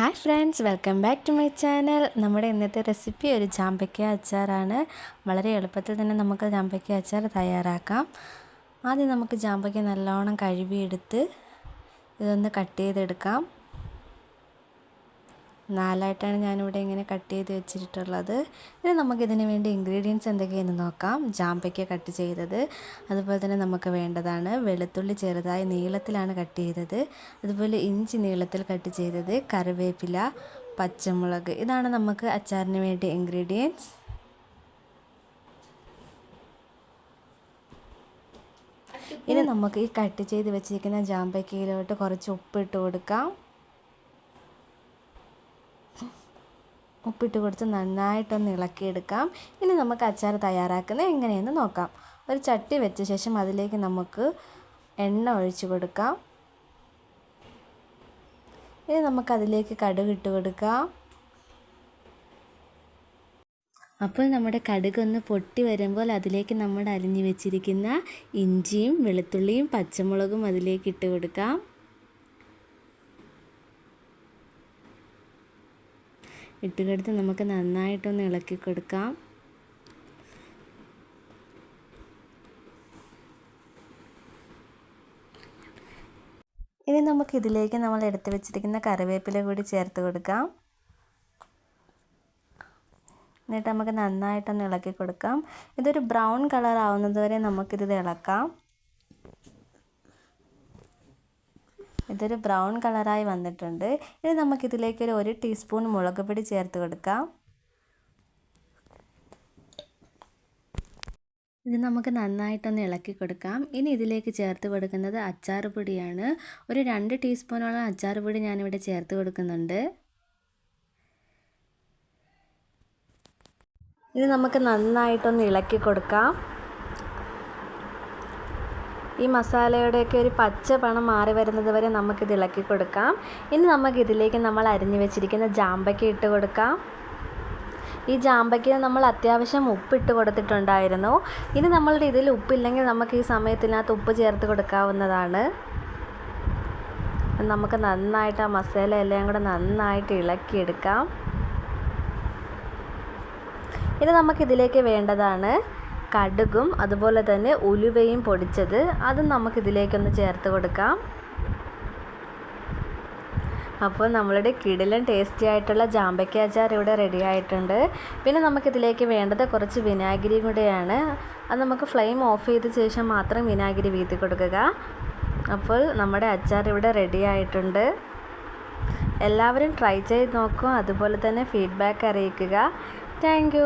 Hi friends welcome back to my channel നമ്മുടെ ഇന്നത്തെ recipe ഒരു ചാമ്പയ്ക്ക അച്ചാറാണ്. വളരെ എളുപ്പത്തിൽ തന്നെ നമുക്ക് ചാമ്പയ്ക്ക അച്ചാർ തയ്യാറാക്കാം. ആദ്യം നമുക്ക് ചാമ്പയ്ക്ക നല്ലോണം കഴുകിയെടുത്ത് ഇതൊന്ന് കട്ട് ചെയ്തെടുക്കാം. നാലായിട്ടാണ് ഞാനിവിടെ ഇങ്ങനെ കട്ട് ചെയ്ത് വെച്ചിട്ടുള്ളത്. ഇനി നമുക്കിതിന് വേണ്ടി ഇൻഗ്രീഡിയൻസ് എന്തൊക്കെയെന്ന് നോക്കാം. ജാമ്പയ്ക്ക കട്ട് ചെയ്തത്. അതുപോലെ തന്നെ നമുക്ക് വേണ്ടതാണ് വെളുത്തുള്ളി ചെറുതായി നീളത്തിലാണ് കട്ട് ചെയ്തത്. അതുപോലെ ഇഞ്ചി നീളത്തിൽ കട്ട് ചെയ്തത്. കറിവേപ്പില പച്ചമുളക്. ഇതാണ് നമുക്ക് അച്ചാറിന് വേണ്ടി ഇൻഗ്രീഡിയൻസ് ഇനി നമുക്ക് ഈ കട്ട് ചെയ്ത് വെച്ചിരിക്കുന്ന ജാമ്പയ്ക്കയിലോട്ട് കുറച്ച് ഉപ്പിട്ട് കൊടുക്കാം. ഉപ്പിട്ട് കൊടുത്ത് നന്നായിട്ടൊന്ന് ഇളക്കിയെടുക്കാം. ഇനി നമുക്ക് അച്ചാർ തയ്യാറാക്കുന്നത് എങ്ങനെയെന്ന് നോക്കാം. ഒരു ചട്ടി വെച്ച ശേഷം അതിലേക്ക് നമുക്ക് എണ്ണ ഒഴിച്ചു കൊടുക്കാം. ഇനി നമുക്കതിലേക്ക് കടുക് ഇട്ട് കൊടുക്കാം. അപ്പോൾ നമ്മുടെ കടുക് ഒന്ന് പൊട്ടി വരുമ്പോൾ അതിലേക്ക് നമ്മൾ അരിഞ്ഞു വെച്ചിരിക്കുന്ന ഇഞ്ചിയും വെളുത്തുള്ളിയും പച്ചമുളകും അതിലേക്ക് ഇട്ട് കൊടുക്കാം. ഇട്ട് കൊടുത്ത് നമുക്ക് നന്നായിട്ടൊന്ന് ഇളക്കി കൊടുക്കാം ഇനി നമുക്ക് ഇതിലേക്ക് നമ്മൾ എടുത്തു വെച്ചിരിക്കുന്ന കറിവേപ്പില കൂടി ചേർത്ത് കൊടുക്കാം. എന്നിട്ട് നമുക്ക് നന്നായിട്ടൊന്ന് ഇളക്കി കൊടുക്കാം ഇതൊരു ബ്രൗൺ കളർ ആവുന്നത് വരെ നമുക്കിത് ഇളക്കാം. ഇതൊരു ബ്രൗൺ കളറായി വന്നിട്ടുണ്ട്. ഇനി നമുക്കിതിലേക്ക് ഒരു ഒരു ടീസ്പൂൺ മുളക് പൊടി ചേർത്ത് കൊടുക്കാം. ഇത് നമുക്ക് നന്നായിട്ടൊന്ന് ഇളക്കി കൊടുക്കാം. ഇനി ഇതിലേക്ക് ചേർത്ത് കൊടുക്കുന്നത് അച്ചാർ പൊടിയാണ്. ഒരു രണ്ട് ടീസ്പൂണോളം അച്ചാർ പൊടി ഞാനിവിടെ ചേർത്ത് കൊടുക്കുന്നുണ്ട്. ഇത് നമുക്ക് നന്നായിട്ടൊന്ന് ഇളക്കി കൊടുക്കാം. ഈ മസാലയുടെയൊക്കെ ഒരു പച്ച പണം മാറി വരുന്നത് വരെ നമുക്കിത് ഇളക്കി കൊടുക്കാം. ഇനി നമുക്കിതിലേക്ക് നമ്മൾ അരിഞ്ഞു വെച്ചിരിക്കുന്ന ജാമ്പയ്ക്ക ഇട്ട് കൊടുക്കാം. ഈ ജാമ്പയ്ക്ക് നമ്മൾ അത്യാവശ്യം ഉപ്പിട്ട് കൊടുത്തിട്ടുണ്ടായിരുന്നു. ഇനി നമ്മളുടെ ഇതിൽ ഉപ്പില്ലെങ്കിൽ നമുക്ക് ഈ സമയത്തിനകത്ത് ഉപ്പ് ചേർത്ത് കൊടുക്കാവുന്നതാണ്. നമുക്ക് നന്നായിട്ട് ആ മസാല എല്ലാം കൂടെ നന്നായിട്ട് ഇളക്കിയെടുക്കാം. ഇനി നമുക്കിതിലേക്ക് വേണ്ടതാണ് കടുകും അതുപോലെ തന്നെ ഉലുവയും പൊടിച്ചത്. അതും നമുക്കിതിലേക്കൊന്ന് ചേർത്ത് കൊടുക്കാം. അപ്പോൾ നമ്മളുടെ കിടിലൻ ടേസ്റ്റി ആയിട്ടുള്ള ജാമ്പയ്ക്ക അച്ചാർ ഇവിടെ റെഡി ആയിട്ടുണ്ട്. പിന്നെ നമുക്കിതിലേക്ക് വേണ്ടത് കുറച്ച് വിനാഗിരി കൂടെയാണ്. അത് നമുക്ക് ഫ്ലെയിം ഓഫ് ചെയ്ത ശേഷം മാത്രം വിനാഗിരി വീതി കൊടുക്കുക. അപ്പോൾ നമ്മുടെ അച്ചാർ ഇവിടെ റെഡി ആയിട്ടുണ്ട്. എല്ലാവരും ട്രൈ ചെയ്ത് നോക്കുക അതുപോലെ തന്നെ ഫീഡ്ബാക്ക് അറിയിക്കുക. താങ്ക്